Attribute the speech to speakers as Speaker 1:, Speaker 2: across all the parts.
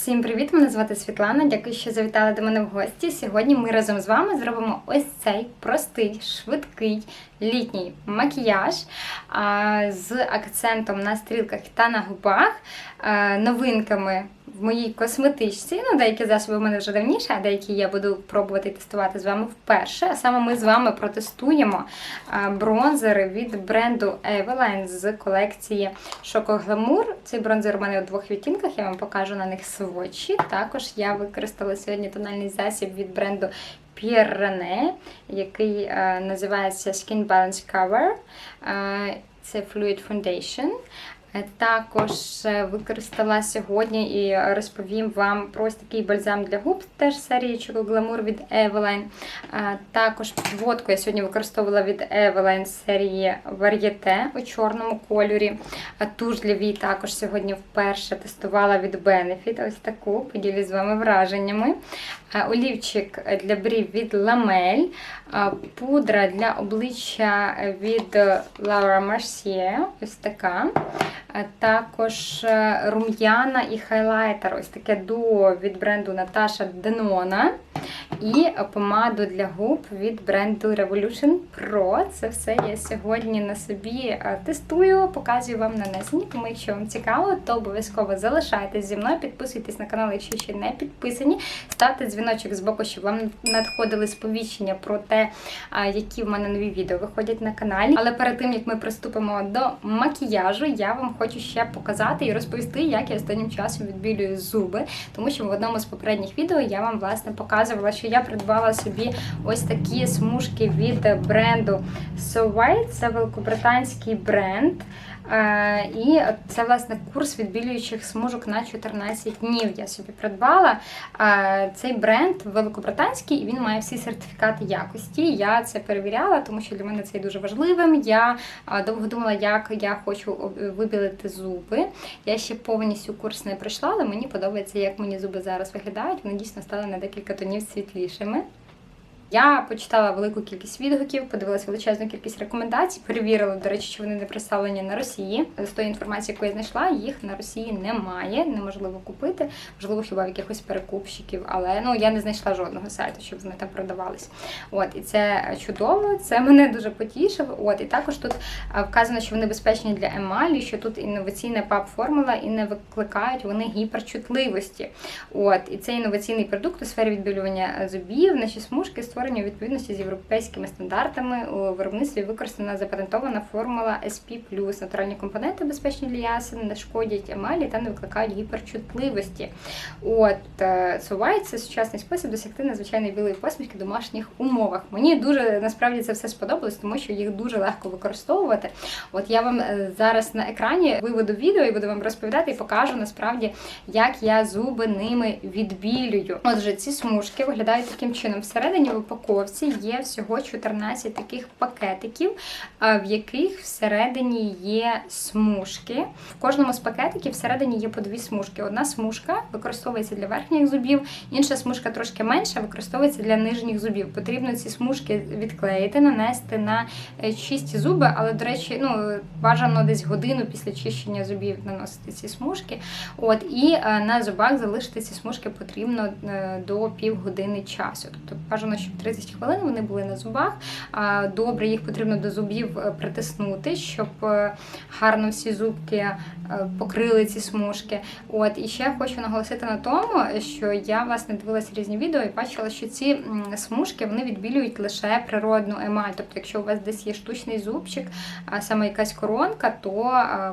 Speaker 1: Всім привіт! Мене звати Світлана. Дякую, що завітали до мене в гості. Сьогодні ми разом з вами зробимо ось цей простий, швидкий літній макіяж з акцентом на стрілках та на губах, а, новинками в моїй косметичці. Ну, деякі засоби в мене вже давніше, а деякі я буду пробувати тестувати з вами вперше. А саме ми з вами протестуємо а, бронзери від бренду Eveline з колекції Шоко Glamour. Цей бронзер у мене у двох відтінках, я вам покажу на них свочі. Також я використала сьогодні тональний засіб від бренду Pierre René, який е, називається Skin Balance Cover. Е, це Fluid Foundation. Е, Також е, використала сьогодні і розповім вам про такий бальзам для губ, теж серії Choco Glamour від Eveline. Е, Також підводку я сьогодні використовувала від Eveline серії Varieté у чорному кольорі. А Туш для вій також сьогодні вперше тестувала від Benefit. Ось таку, поділюсь з вами враженнями. Е, Олівчик для брів від Lamel. Е, Пудра для обличчя від Laura Mercier. Ось така. Е, Також е, рум'яна і хайлайтер, ось таке дуо від бренду Наташа Денона. І помаду для губ від бренду Revolution Pro. Це все я сьогодні на собі е, тестую, показую вам нанесені. Тому, якщо вам цікаво, то обов'язково залишайтесь зі мною, підписуйтесь на канал, якщо ще не підписані. Ставте дзвіночок з боку, щоб вам надходили сповіщення про те, які в мене нові відео виходять на каналі. Але перед тим як ми приступимо до макіяжу, я вам хочу ще показати і розповісти, як я останнім часом відбілюю зуби, тому що в одному з попередніх відео я вам власне показувала, що я придбала собі ось такі смужки від бренду Sovite. Це великобританський бренд. Е, І це власне курс відбілюючих смужок на 14 днів. Я собі придбала. Е, Цей бренд великобританський і він має всі сертифікати якості. Я це перевіряла, тому що для мене це є дуже важливим. Я е, довго думала, як я хочу вибілити зуби. Я ще повністю курс не пройшла, але мені подобається, як мені зуби зараз виглядають. Вони дійсно стали на декілька тонів світлішими. Я почитала велику кількість відгуків, подивилася величезну кількість рекомендацій, перевірила, до речі, що вони не представлені на Росії. З тої інформації, яку я знайшла, їх на Росії немає, неможливо купити. Можливо, хіба в якихось перекупщиків, але ну я не знайшла жодного сайту, щоб вони там продавались. От і це чудово, це мене дуже потішило. От і також тут вказано, що вони безпечні для емалі, що тут інноваційна пап формула і не викликають вони гіперчутливості. От і це інноваційний продукт у сфері відбілювання зубів. Наші смужки створені у відповідності з європейськими стандартами. У виробництві використана запатентована формула SP+. Натуральні компоненти безпечні для ясен, не шкодять емалі та не викликають гіперчутливості. От це сучасний спосіб досягти надзвичайної білої посмішки в домашніх умовах. Мені дуже насправді це все сподобалось, тому що їх дуже легко використовувати. От я вам е, зараз на екрані виведу відео і буду вам розповідати і покажу насправді, як я зуби ними відбілюю. Отже, ці смужки виглядають таким чином. Всередині упаковці є всього 14 таких пакетиків, в яких всередині є смужки. В кожному з пакетиків всередині є по дві смужки. Одна смужка використовується для верхніх зубів, інша смужка трошки менша, використовується для нижніх зубів. Потрібно ці смужки відклеїти, нанести на е, чисті зуби, але, до речі, ну бажано десь годину після чищення зубів наносити ці смужки. От і е, на зубах залишити ці смужки потрібно е, до півгодини часу. Тобто бажано, щоб 30 хвилин вони були на зубах. Добре, їх потрібно до зубів е, притиснути, щоб е, гарно всі зубки покрили ці смужки. От і ще хочу наголосити на тому, що я власне дивилася різні відео і бачила, що ці смужки вони відбілюють лише природну емаль. Тобто, якщо у вас десь є штучний зубчик, а саме якась коронка, то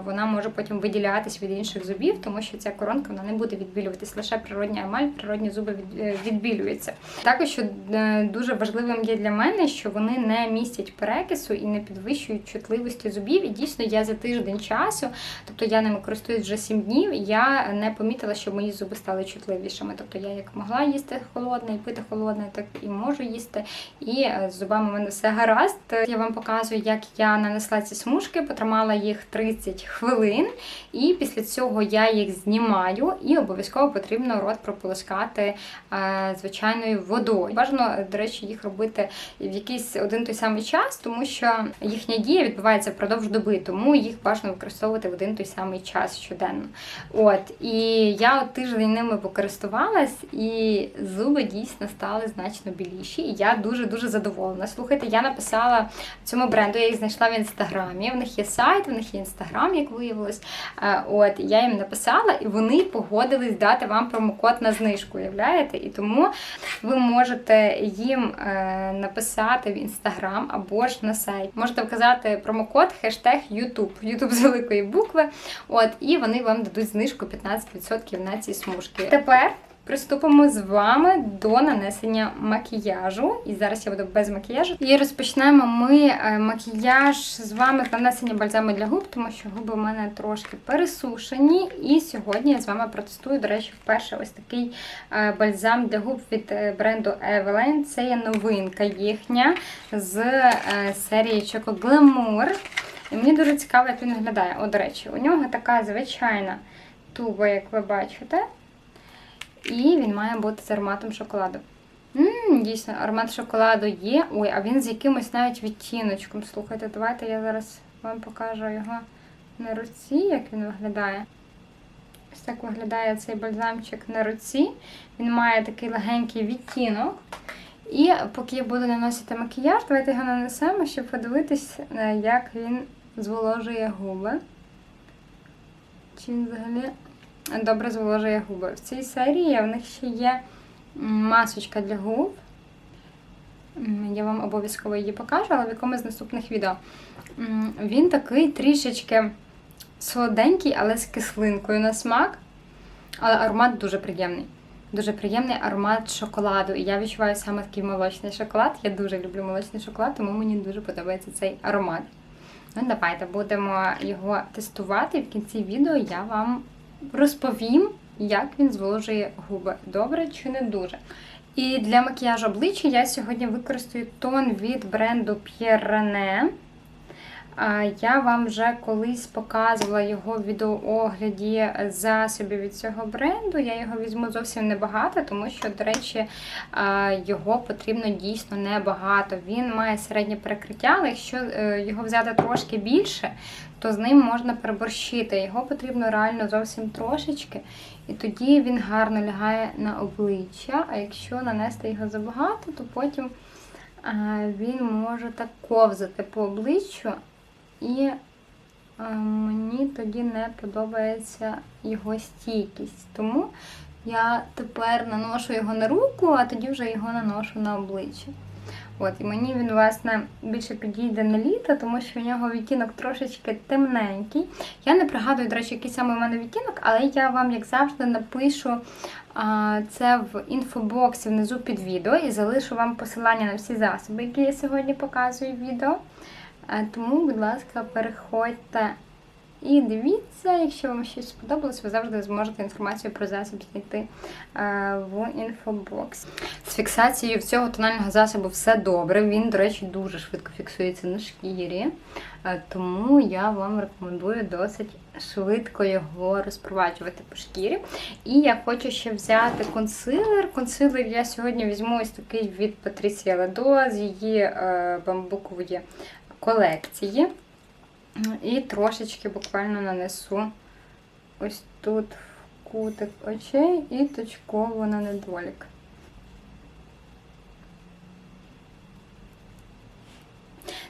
Speaker 1: вона може потім виділятись від інших зубів, тому що ця коронка вона не буде відбілюватись. Лише природня емаль, природні зуби е, відбілюються. Також що е, дуже важливим є для мене, що вони не містять перекису і не підвищують чутливості зубів. І дійсно я за тиждень часу, тобто я ними користуюсь вже 7 днів, я не помітила, що мої зуби стали чутливішими. Тобто я як могла їсти холодне і пити холодне, так і можу їсти. І е, з зубами в мене все гаразд. Я вам показую, як я нанесла ці смужки, потримала їх 30 хвилин, і після цього я їх знімаю, і обов'язково потрібно рот прополоскати е, звичайною водою. Бажано, до речі, їх робити в якийсь один той самий час, тому що їхня дія відбувається впродовж доби, тому їх бажано використовувати в один той самий мій час щоденно. От, і я от тиждень ними покористувалась, і зуби дійсно стали значно біліші. І я дуже-дуже задоволена. Слухайте, я написала цьому бренду, я їх знайшла в інстаграмі. В них є сайт, в них є інстаграм, як виявилось. Е, От, я їм написала, і вони погодились дати вам промокод на знижку, уявляєте? І тому ви можете їм е, написати в інстаграм або ж на сайт. Можете вказати промокод хештег YouTube, YouTube з великої букви. От, і вони вам дадуть знижку 15% на ці смужки. Тепер. Приступимо з вами до нанесення макіяжу. І зараз я буду без макіяжу. І розпочнемо ми е, макіяж з вами нанесення бальзаму для губ, тому що губи у мене трошки пересушені. І сьогодні я з вами протестую, до речі, вперше ось такий е, бальзам для губ від е, бренду Eveline. Це є новинка їхня з серії Choco Glamour. І мені дуже цікаво, як він виглядає. О, до речі, у нього така звичайна туба, як ви бачите. І він має бути з ароматом шоколаду. Ммм, дійсно, аромат шоколаду є. Ой, а він з якимось навіть відтіночком. Слухайте, давайте я зараз вам покажу його на руці, як він виглядає. Ось так виглядає цей бальзамчик на руці. Він має такий легенький відтінок. І поки я буду наносити макіяж, давайте його нанесемо, щоб подивитись, як він зволожує губи. Чи взагалі добре зволожує губи. В цій серії в них ще є масочка для губ. Я вам обов'язково її покажу, але в якомусь з наступних відео. Він такий трішечки солоденький, але з кислинкою на смак. Але аромат дуже приємний. Дуже приємний аромат шоколаду. І я відчуваю саме такий молочний шоколад. Я дуже люблю молочний шоколад, тому мені дуже подобається цей аромат. Ну, давайте будемо його тестувати. В кінці відео я вам розповім, як він зволожує губи. Добре чи не дуже. І для макіяжу обличчя я сьогодні використаю тон від бренду Pierre René. Я вам вже колись показувала його в відеоогляді засобів від цього бренду. Я його візьму зовсім небагато, тому що, до речі, його потрібно дійсно небагато. Він має середнє перекриття, але якщо е, його взяти трошки більше, то з ним можна переборщити. Його потрібно реально зовсім трошечки, і тоді він гарно лягає на обличчя. А якщо нанести його забагато, то потім він може так ковзати по обличчю. І мені тоді не подобається його стійкість. Тому я тепер наношу його на руку, а тоді вже його наношу на обличчя. От, І мені він, власне, більше підійде на літо, тому що в нього відтінок трошечки темненький. Я не пригадую, до речі, який саме у мене відтінок, але я вам, як завжди, напишу а, це в інфобоксі внизу під відео і залишу вам посилання на всі засоби, які я сьогодні показую в відео. Тому, будь ласка, переходьте і дивіться, якщо вам щось сподобалось, ви завжди зможете інформацію про засіб знайти е, в інфобокс. З фіксацією цього тонального засобу все добре. Він, до речі, дуже швидко фіксується на шкірі, е, тому я вам рекомендую досить швидко його розпроваджувати по шкірі. І я хочу ще взяти консилер. Консилер я сьогодні візьму ось такий від Patricia Ледо з її е, бамбукової колекції. І трошечки буквально нанесу ось тут в кутик очей і точково на недолік.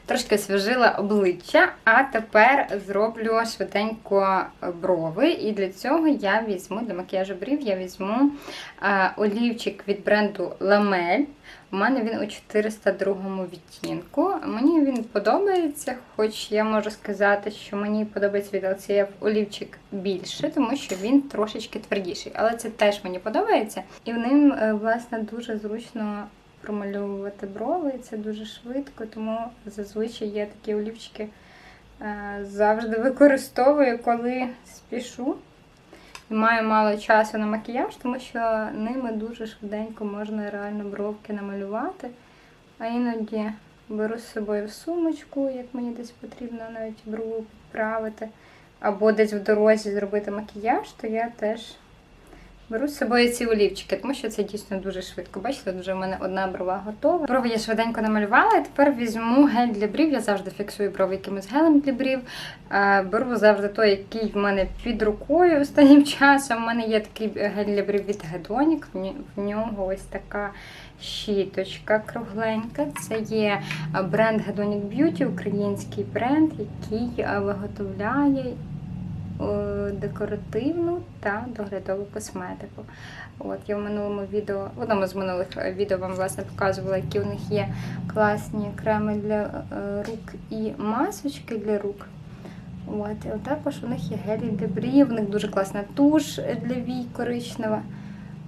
Speaker 1: Трошки освіжила обличчя, а тепер зроблю швиденько брови. І для цього я візьму, для макіяжу брів, я візьму е, олівчик від бренду Lamel. У мене він у 402 відтінку. Мені він подобається, хоч я можу сказати, що мені подобається від LCF олівчик більше, тому що він трошечки твердіший. Але це теж мені подобається. І в ним, е, власне, дуже зручно промальовувати брови, і це дуже швидко, тому зазвичай я такі олівчики е, завжди використовую, коли спішу. І маю мало часу на макіяж, тому що ними дуже швиденько можна реально бровки намалювати. А іноді беру з собою в сумочку, як мені десь потрібно навіть брову підправити. Або десь в дорозі зробити макіяж, то я теж Беру з собою ці олівчики, тому що це дійсно дуже швидко. Бачите, вже в мене одна брова готова. Брови я швиденько намалювала, і тепер візьму гель для брів. Я завжди фіксую брови якимось гелем для брів. Е, Беру завжди той, який в мене під рукою останнім часом. У мене є такий гель для брів від Hedonic. В нього ось така щіточка кругленька. Це є е, бренд Hedonic Beauty, український бренд, який е, виготовляє декоративну та доглядову косметику. От я в минулому відео, в одному з минулих е, відео вам власне показувала, які у них є класні креми для е, рук і масочки для рук. От, і також у них є гелі для брів, у них дуже класна туш для вій коричнева.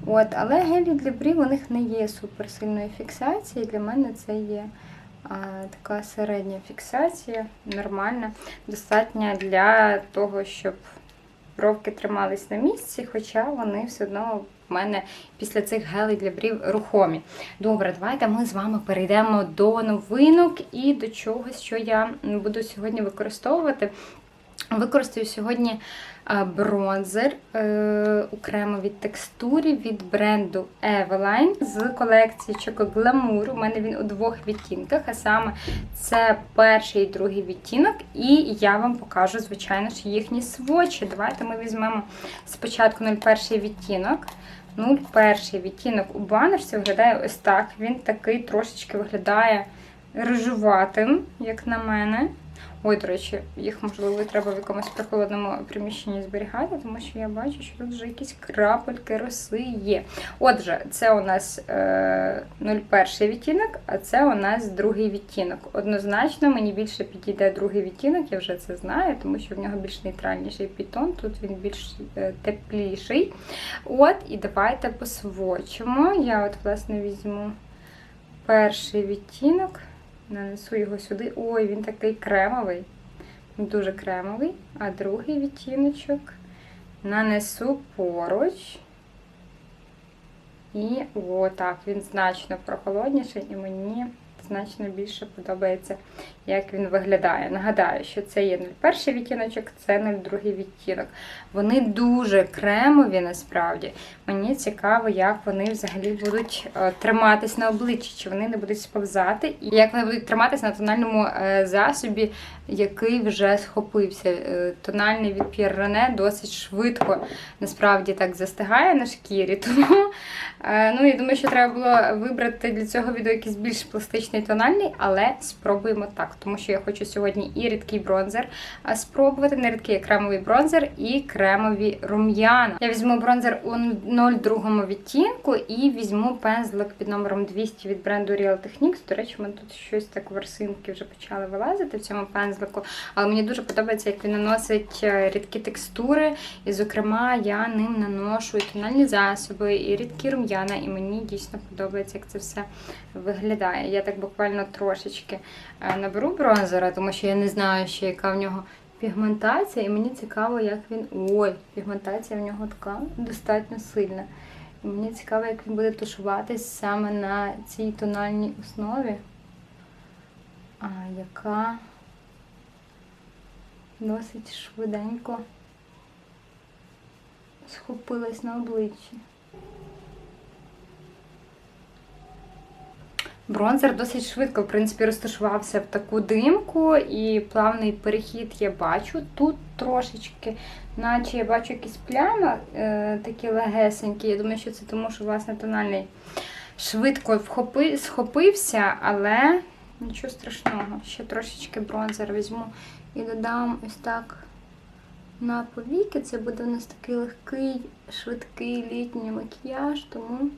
Speaker 1: От, але гелі для брів у них не є суперсильної фіксації. Для мене це є така середня фіксація, нормальна, достатня для того, щоб бровки тримались на місці, хоча вони все одно в мене після цих гелей для брів рухомі. Добре, давайте ми з вами перейдемо до новинок і до чогось, що я буду сьогодні використовувати. Використаю сьогодні бронзер е, у кремовій текстурі від бренду Eveline з колекції Choco Glamour. У мене він у двох відтінках, а саме це перший і другий відтінок. І я вам покажу, звичайно ж, їхні свочі. Давайте ми візьмемо спочатку 01 відтінок. 01 відтінок у баночці виглядає ось так. Він такий трошечки виглядає рижуватим, як на мене. Ой, до речі, їх можливо треба в якомусь прохолодному приміщенні зберігати, тому що я бачу, що тут вже якісь крапельки роси є. Отже, це у нас е, 01 відтінок, а це у нас другий відтінок. Однозначно, мені більше підійде другий відтінок, я вже це знаю, тому що в нього більш нейтральніший підтон, тут він більш е, тепліший. От, і давайте посвочимо. Я от, власне, візьму перший відтінок. Нанесу його сюди. Ой, він такий кремовий. Дуже кремовий. А другий відтіночок нанесу поруч. І отак, він значно прохолодніший, і мені значно більше подобається, як він виглядає. Нагадаю, що це є 01 відтіночок, це 02 відтінок. Вони дуже кремові насправді. Мені цікаво, як вони взагалі будуть е, триматись на обличчі, чи вони не будуть сповзати, і як вони будуть триматись на тональному е, засобі, який вже схопився. Е, Тональний від Pierre досить швидко насправді так застигає на шкірі. Тому ну, я думаю, що треба було вибрати для цього відео якийсь більш пластичний тональний, але спробуємо так, тому що я хочу сьогодні і рідкий бронзер спробувати, не рідкий кремовий бронзер і кремові рум'яна. Я візьму бронзер у 02 відтінку і візьму пензлик під номером 200 від бренду Real Techniques. До речі, мене тут щось так ворсинки вже почали вилазити в цьому пензлику. Але мені дуже подобається, як він наносить е, рідкі текстури. І, зокрема, я ним наношу і тональні засоби, і рідкі рум'яна, і мені дійсно подобається, як це все виглядає. Я так буквально трошечки е, наберу бронзера, тому що я не знаю ще, яка в нього пігментація, і мені цікаво, як він. Ой, пігментація в нього така достатньо сильна. І мені цікаво, як він буде тушуватись саме на цій тональній основі, а, яка досить швиденько схопилась на обличчі. Бронзер досить швидко, в принципі, розташувався в таку димку, і плавний перехід я бачу. Тут трошечки, наче я бачу якісь плями е, такі легесенькі. Я думаю, що це тому, що власне тональний швидко вхопи, схопився, але нічого страшного. Ще трошечки бронзер візьму і додам ось так на повіки. Це буде у нас такий легкий, швидкий літній макіяж, тому.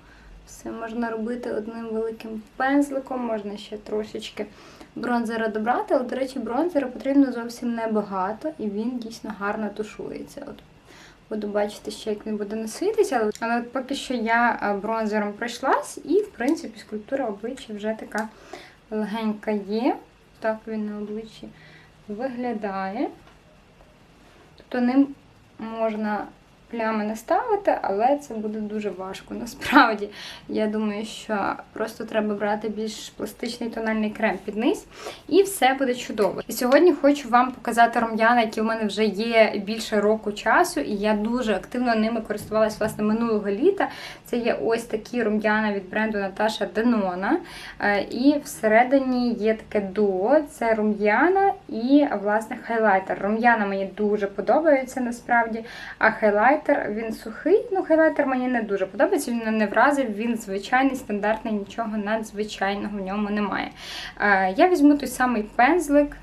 Speaker 1: Все можна робити одним великим пензликом, можна ще трошечки бронзера добрати, але, до речі, бронзера потрібно зовсім небагато, і він дійсно гарно тушується. От Буду бачити ще, як він буде носитися, але, але от поки що я бронзером пройшлась, і, в принципі, скульптура обличчя вже така легенька є. Так він на обличчі виглядає. Тобто ним можна плями не ставити, але це буде дуже важко. Насправді, я думаю, що просто треба брати більш пластичний тональний крем під низ, і все буде чудово. І сьогодні хочу вам показати рум'яна, які в мене вже є більше року часу, і я дуже активно ними користувалась власне минулого літа. Це є ось такі рум'яна від бренду Наташа Денона. Е, І всередині є таке дуо: це рум'яна і власне хайлайтер. Рум'яна мені дуже подобаються насправді. А хайлайтер він сухий. Ну, хайлайтер мені не дуже подобається. Він мене не вразив. Він звичайний, стандартний, нічого надзвичайного в ньому немає. Е, Я візьму той самий пензлик.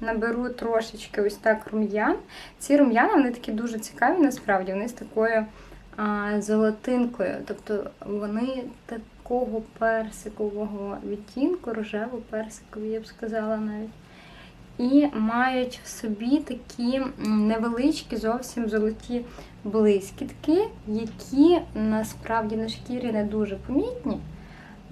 Speaker 1: Наберу трошечки ось так рум'ян. Ці рум'яна вони такі дуже цікаві, насправді. Вони з такою а, золотинкою. Тобто вони такого персикового відтінку, рожево-персикові, я б сказала навіть. І мають в собі такі невеличкі, зовсім золоті блискітки, які насправді на шкірі не дуже помітні.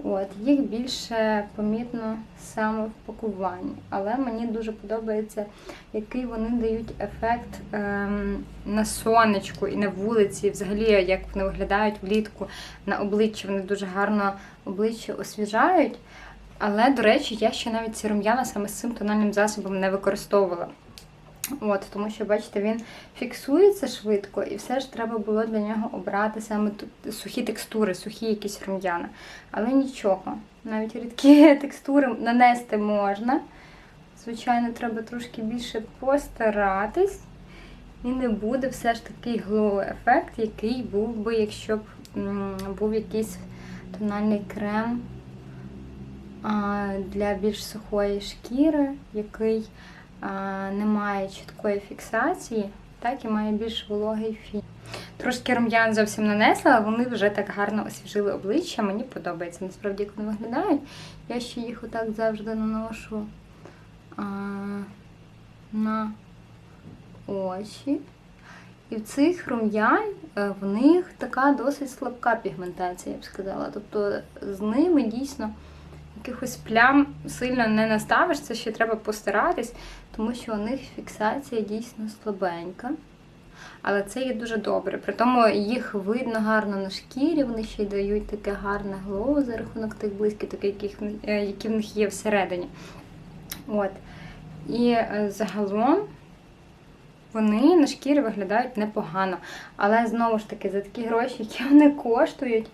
Speaker 1: От, їх більше помітно саме в пакуванні. Але мені дуже подобається, який вони дають ефект ем, на сонечку і на вулиці. І Взагалі, як вони виглядають влітку на обличчі. Вони дуже гарно обличчя освіжають. Але, до речі, я ще навіть ці рум'яна саме з цим тональним засобом не використовувала. От, тому що, бачите, він фіксується швидко, і все ж треба було для нього обрати саме тут сухі текстури, сухі якісь рум'яна. Але нічого, навіть рідкі текстури нанести можна. Звичайно, треба трошки більше постаратись, і не буде все ж таки глоу-ефект, який був би, якщо б був якийсь тональний крем для більш сухої шкіри, який а, не має чіткої фіксації, так і має більш вологий фін. Трошки рум'ян зовсім нанесла, але вони вже так гарно освіжили обличчя. Мені подобається. Насправді, як вони виглядають. Я ще їх отак завжди наношу а, на очі. І в цих рум'ян е, в них така досить слабка пігментація, я б сказала. Тобто з ними дійсно якихось плям сильно не наставиш, це ще треба постаратись, тому що у них фіксація дійсно слабенька. Але це є дуже добре. При тому їх видно гарно на шкірі, вони ще й дають таке гарне глоу за рахунок тих блискіток, е, які в них є всередині. От. І е, загалом вони на шкірі виглядають непогано. Але знову ж таки, за такі гроші, які вони коштують,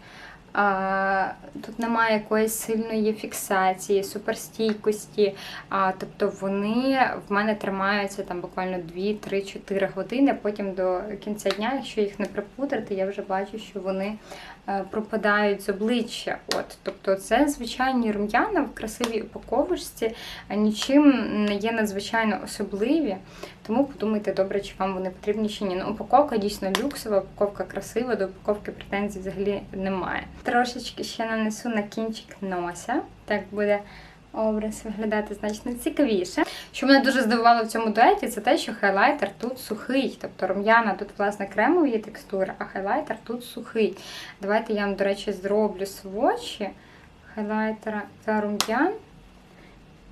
Speaker 1: тут немає якоїсь сильної фіксації, суперстійкості. Тобто вони в мене тримаються там буквально 2-3-4 години. Потім до кінця дня, якщо їх не припудрити, я вже бачу, що вони пропадають з обличчя. От, тобто це звичайні рум'яна в красивій упаковочці, а нічим не є надзвичайно особливі. Тому подумайте добре, чи вам вони потрібні чи ні. Ну, упаковка дійсно люксова, упаковка красива, до упаковки претензій взагалі немає. Трошечки ще нанесу на кінчик носа. Так буде образ виглядати значно цікавіше. Що мене дуже здивувало в цьому дуеті, це те, що хайлайтер тут сухий. Тобто рум'яна тут, власне, кремові текстури, а хайлайтер тут сухий. Давайте я вам, до речі, зроблю свочі хайлайтера та рум'ян.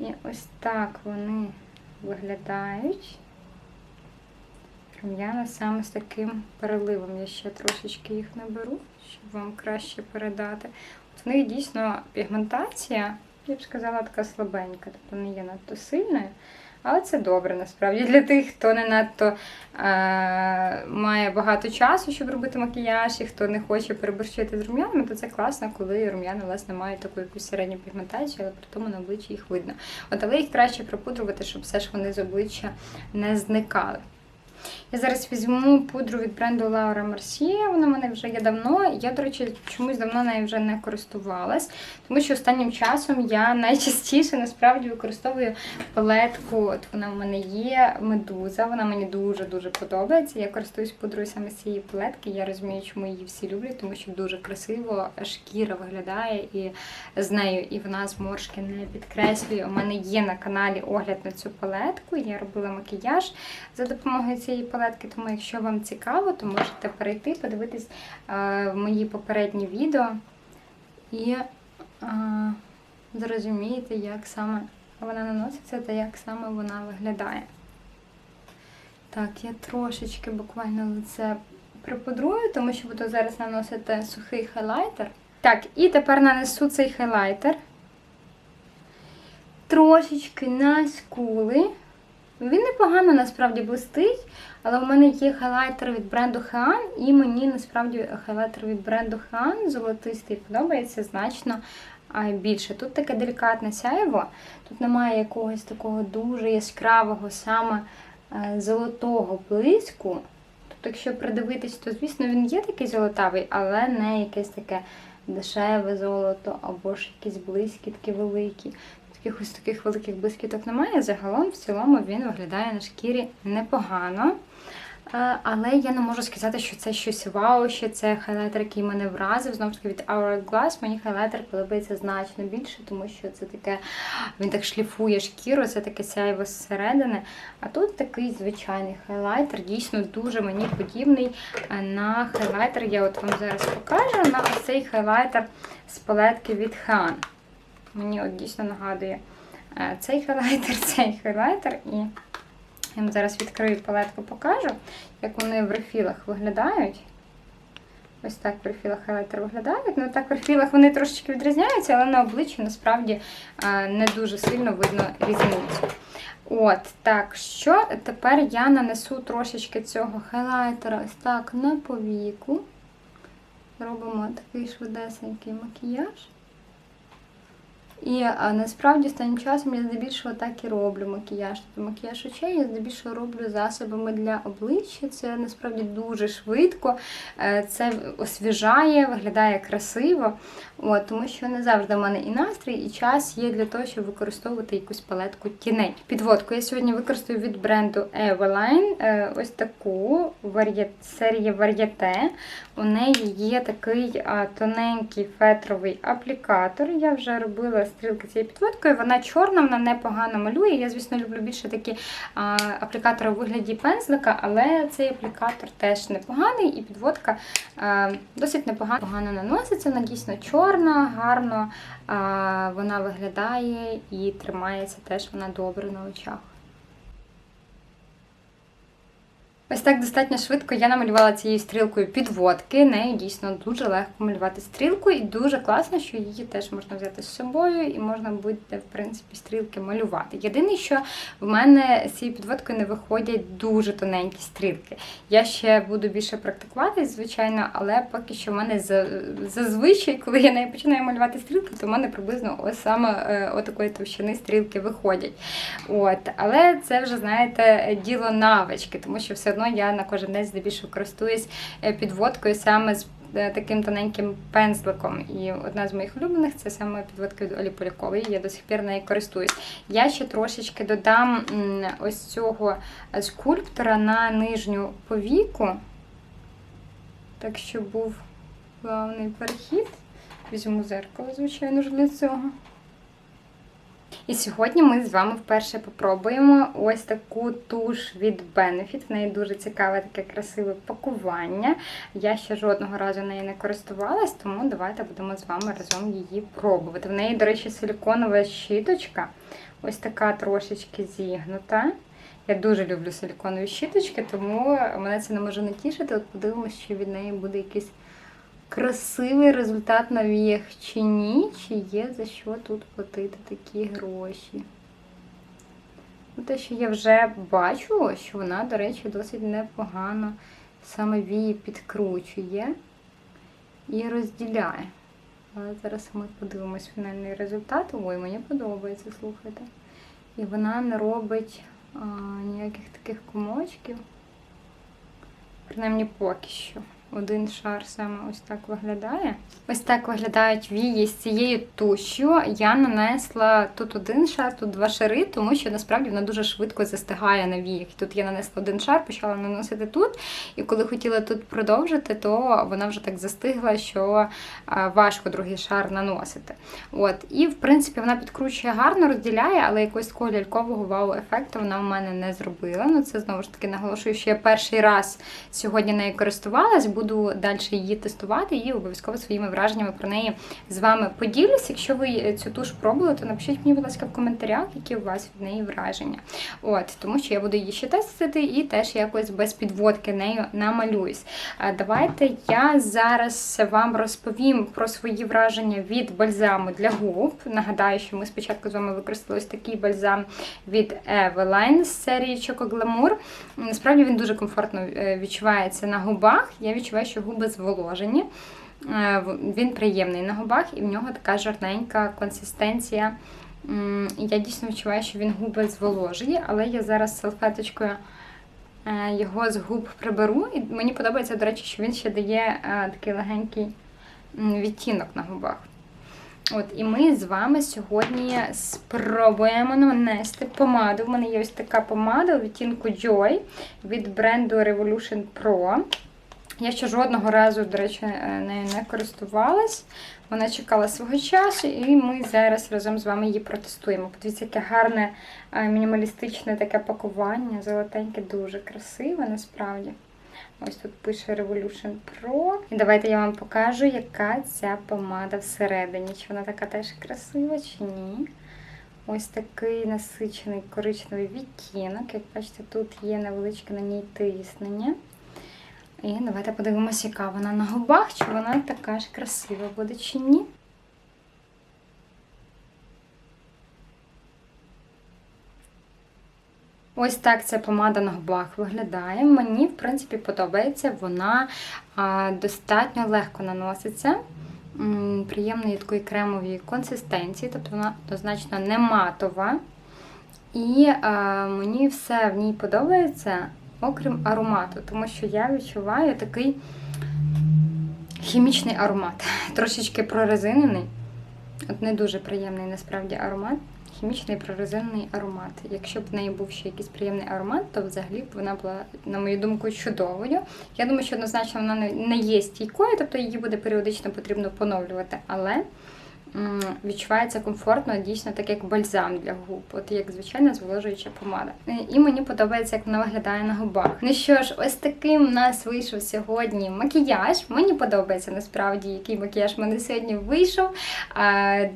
Speaker 1: І ось так вони виглядають. Рум'яна саме з таким переливом. Я ще трошечки їх наберу, щоб вам краще передати. От в них дійсно пігментація, я б сказала, така слабенька, тобто не є надто сильною. Але це добре насправді для тих, хто не надто е, має багато часу, щоб робити макіяж, і хто не хоче переборщити з рум'янами, то це класно, коли рум'яни власне мають таку якусь середню пігментацію, але при тому на обличчі їх видно. От, але їх краще припудрувати, щоб все ж вони з обличчя не зникали. Я зараз візьму пудру від бренду Laura Mercier, Вона в мене вже є давно. Я, до речі, чомусь давно нею вже не користувалась, тому що останнім часом я найчастіше насправді використовую палетку. От вона в мене є медуза. Вона мені дуже-дуже подобається. Я користуюсь пудрою саме з цієї палетки. Я розумію, чому її всі люблять, тому що дуже красиво шкіра виглядає і з нею, і вона зморшки не підкреслює. У мене є на каналі огляд на цю палетку. Я робила макіяж за допомогою цієї палетки, тому якщо вам цікаво, то можете перейти, подивитись е, мої попередні відео і е, зрозумієте, як саме вона наноситься та як саме вона виглядає. Так, я трошечки буквально лице припудрую, тому що буду зараз наносити сухий хайлайтер. Так, і тепер нанесу цей хайлайтер трошечки на скули. Він непогано насправді блистить, але у мене є хайлайтер від бренду Hean, і мені насправді хайлайтер від бренду Hean золотистий подобається значно більше. Тут таке делікатне сяєво, тут немає якогось такого дуже яскравого, саме е, золотого блиску. Тобто, якщо придивитись, то, звісно, він є такий золотавий, але не якесь таке дешеве золото або ж якісь блискітки великі. Якихось таких великих блискіток немає. Загалом, в цілому, він виглядає на шкірі непогано. Е, Але я не можу сказати, що це щось вау, що це хайлайтер, який мене вразив. Знову ж таки, від Hourglass мені хайлайтер подобається значно більше, тому що це таке, він так шліфує шкіру, це таке сяйво зсередини. А тут такий звичайний хайлайтер, дійсно дуже мені подібний е, на хайлайтер. Я от вам зараз покажу на ось цей хайлайтер з палетки від Han. Мені от дійсно нагадує е, цей хайлайтер, цей хайлайтер. І я вам зараз відкрию палетку, покажу, як вони в рефілах виглядають. Ось так в рефілах хайлайтер виглядають. Ну так в рефілах вони трошечки відрізняються, але на обличчі насправді е, не дуже сильно видно різницю. От, так, що тепер я нанесу трошечки цього хайлайтера ось так на повіку. Робимо такий швидесенький макіяж. І а, насправді останнім часом я здебільшого так і роблю макіяж. Тобто макіяж очей я здебільшого роблю засобами для обличчя. Це насправді дуже швидко, е, це освіжає, виглядає красиво. От, Тому що не завжди в мене і настрій, і час є для того, щоб використовувати якусь палетку тіней. Підводку я сьогодні використаю від бренду Eveline е, ось таку серію Varieté. У неї є такий тоненький фетровий аплікатор. Я вже робила стрілки цією підводкою. Вона чорна, вона непогано малює. Я, звісно, люблю більше такі а, аплікатори у вигляді пензлика, але цей аплікатор теж непоганий, і підводка а, досить непогано погано наноситься. Вона дійсно чорна, гарно а, вона виглядає і тримається теж вона добре на очах. Ось так достатньо швидко я намалювала цією стрілкою підводки. Нею дійсно дуже легко малювати стрілку, і дуже класно, що її теж можна взяти з собою і можна буде, в принципі, стрілки малювати. Єдине, що в мене з цією підводкою не виходять дуже тоненькі стрілки. Я ще буду більше практикуватись, звичайно, але поки що в мене зазвичай, коли я нею починаю малювати стрілки, то в мене приблизно ось саме е, отакої товщини стрілки виходять. От, Але це вже, знаєте, діло навички, тому що все одно я на кожен день здебільшого користуюсь е, підводкою саме з е, таким тоненьким пензликом. І одна з моїх улюблених це саме підводка від Олі Полякової. Я до сих пір нею користуюсь. Я ще трошечки додам ось цього скульптора на нижню повіку. Так що був плавний перехід. Візьму зеркало, звичайно ж, для цього. І сьогодні ми з вами вперше попробуємо ось таку туш від Benefit. В неї дуже цікаве таке красиве пакування. Я ще жодного разу нею не користувалась, тому давайте будемо з вами разом її пробувати. В неї, до речі, силіконова щіточка, ось така трошечки зігнута. Я дуже люблю силіконові щіточки, тому мене це не може не тішити. От подивимося, що від неї буде якийсь красивий результат на віях чи ні, чи є за що тут платити такі гроші. Ну, Те, що я вже бачу, що вона, до речі, досить непогано саме вії підкручує і розділяє. Але зараз ми подивимось фінальний результат. Ой, мені подобається, слухайте. І вона не робить а, ніяких таких комочків. Принаймні поки що один шар саме ось так виглядає. Ось так виглядають вії з цією тушю. Я нанесла тут один шар, тут два шари, тому що насправді вона дуже швидко застигає на віях. Тут я нанесла один шар, почала наносити тут. І коли хотіла тут продовжити, то вона вже так застигла, що важко другий шар наносити. От. І, в принципі, вона підкручує гарно, розділяє, але якогось такого лялькового вау-ефекту вона в мене не зробила. Ну, це знову ж таки наголошую, що я перший раз сьогодні нею користувалась буду далі її тестувати і обов'язково своїми враженнями про неї з вами поділюсь. Якщо ви е, цю туш пробували, то напишіть мені, будь ласка, в коментарях, які у вас від неї враження. От, тому що я буду її ще тестити і теж якось без підводки нею намалююсь. Давайте я зараз вам розповім про свої враження від бальзаму для губ. Нагадаю, що ми спочатку з вами використали ось такий бальзам від Eveline з серії Choco Glamour. Насправді він дуже комфортно е, відчувається на губах. Я відчуваю, що губи зволожені. Е, Він приємний на губах, і в нього така жирненька консистенція. Я дійсно відчуваю, що він губи зволожує, але я зараз салфеточкою е, його з губ приберу. І мені подобається, до речі, що він ще дає е, такий легенький відтінок на губах. От, і ми з вами сьогодні спробуємо нанести помаду. У мене є ось така помада у відтінку Joy від бренду Revolution Pro. Я ще жодного разу, до речі, е, нею не користувалась. Вона чекала свого часу, і ми зараз разом з вами її протестуємо. Подивіться, яке гарне е, мінімалістичне таке пакування, золотеньке, дуже красиве насправді. Ось тут пише Revolution Pro. І давайте я вам покажу, яка ця помада всередині. Чи вона така теж красива, чи ні. Ось такий насичений коричневий відтінок. Як бачите, тут є невеличке на ній тиснення. І давайте подивимося, яка вона на губах, чи вона така ж красива буде, чи ні. Ось так ця помада на губах виглядає. Мені, в принципі, подобається. Вона достатньо легко наноситься. Приємної такої кремової консистенції, тобто вона однозначно не матова. І мені все в ній подобається, окрім аромату, тому що я відчуваю такий хімічний аромат, трошечки прорезинений. От не дуже приємний насправді аромат. Хімічний прорезинений аромат. Якщо б в неї був ще якийсь приємний аромат, то взагалі б вона була, на мою думку, чудовою. Я думаю, що однозначно вона не- є стійкою, тобто її буде періодично потрібно поновлювати, але відчувається комфортно, дійсно так як бальзам для губ, от як звичайна зволожуюча помада. І мені подобається, як вона виглядає на губах. Ну що ж, ось таким у нас вийшов сьогодні макіяж. Мені подобається насправді, який макіяж в мене сьогодні вийшов.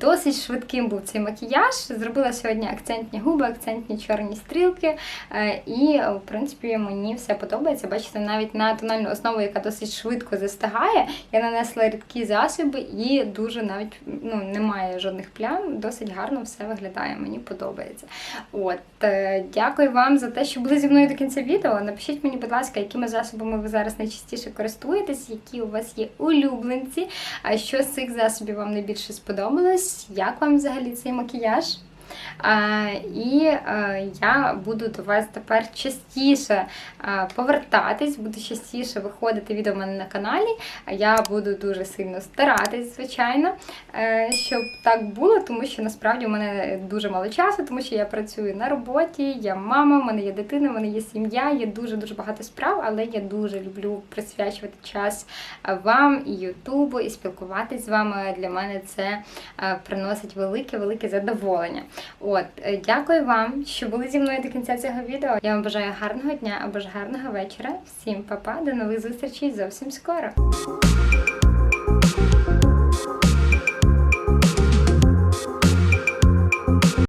Speaker 1: Досить швидким був цей макіяж. Зробила сьогодні акцентні губи, акцентні чорні стрілки. Е, І, в принципі, мені все подобається. Бачите, навіть на тональну основу, яка досить швидко застигає, я нанесла рідкі засоби і дуже навіть ну, немає жодних плям. Досить гарно все виглядає. Мені подобається. От е, дякую вам за те, що були зі мною до кінця відео. Напишіть мені, будь ласка, якими засобами ви зараз найчастіше користуєтесь, які у вас є улюбленці. А що з цих засобів вам найбільше сподобалось? Як вам взагалі цей макіяж? І е, я буду до вас тепер частіше е, повертатись, буду частіше виходити відео мене на каналі. Я буду дуже сильно старатись, звичайно, е, щоб так було, тому що насправді у мене дуже мало часу, тому що я працюю на роботі, я мама, в мене є дитина, в мене є сім'я, є дуже дуже багато справ, але я дуже люблю присвячувати час вам і Ютубу, і спілкуватись з вами. Для мене це приносить велике велике задоволення. От, е, дякую вам, що були зі мною до кінця цього відео. Я вам бажаю гарного дня або ж гарного вечора. Всім па-па, до нових зустрічей зовсім скоро.